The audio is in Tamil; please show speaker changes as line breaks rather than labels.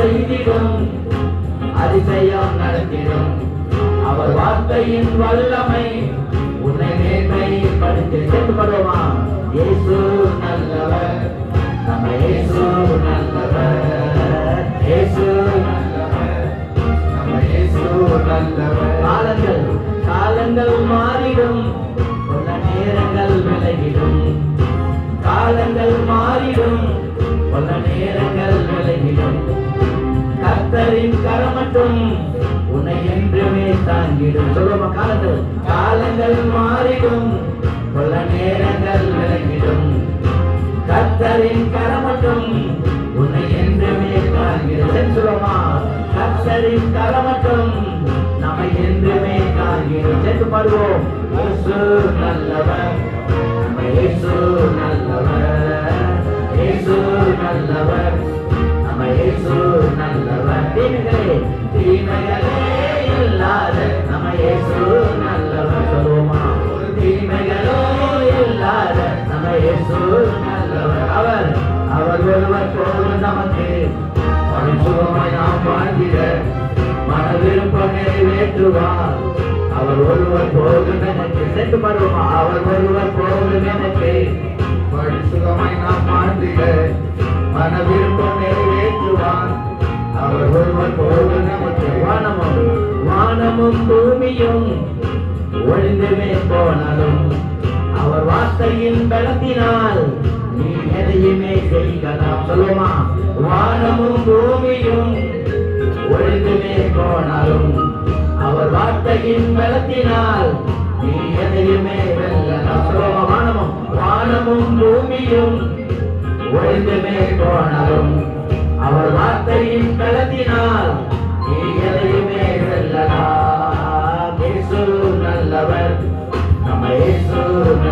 செய்திடும் அதிசயம் நடத்திடும். அவர் வார்த்தையின் வல்லமை உன்னை மேன்மைப்படுத்தி சென்று படுவா இயேசு நல்லவர். நம்ம இயேசு நல்லவர். இயேசு நல்லவர். நம்ம இயேசு நல்லவர். காலங்கள் காலங்கள் மாறிடும். பல நேரங்கள் விலகிடும். காலங்கள் மாறிடும். பல நேரங்கள் உன்னை என்றுமே தாங்கிடும். சொல்லுமா காலங்கள். காலங்கள் மாறிடும். பல நேரங்கள் விலகிடும். கத்தரின் கரமட்டும் உன்னை என்றுமே தாங்கிடும். சரி சொல்லுமா கர்த்தரின் கரமட்டும் நம்மை என்றுமே தாங்கிடும். சேர்த்து பாடுவோம். நல்லவர். தீமைகளே இல்லாத நம்ம இயேசு நல்லவர். சொல்லுவோமா தீமைகளோ இல்லாத நம்ம இயேசு நல்லவர் அவர் அவர் ஒருவர் போதும் நமக்கு பரிசுகமாய் நாம் வாழ்ந்திட மன விருப்பம் நிறைவேற்றுவார். அவர் ஒருவர் போதும் எனக்கு. சென்று பருவமா அவர் ஒருவர் போதும் எனக்கு. பரிசுகமாய் நாம் வாழ்ந்திட மன விருப்பம் நிறைவேற்றுவார். அவர் ஒருவர் போதும் நமக்கு வானமும் வானமும் பூமியும் ஒழிந்துமே போனாலும் அவர் வார்த்தையின் பலத்தினால் நீ எதையுமே செய்யலாம் சொல்லுமா வானமும் பூமியும் ஒழிந்துமே போனாலும் அவர் வார்த்தையின் பலத்தினால் நீ எதையுமே வெல்லலாம். சொல்லுமா வானமும் வானமும் பூமியும் ஒழிந்துமே போனாலும் அவர் வார்த்தையின் பலத்தினால்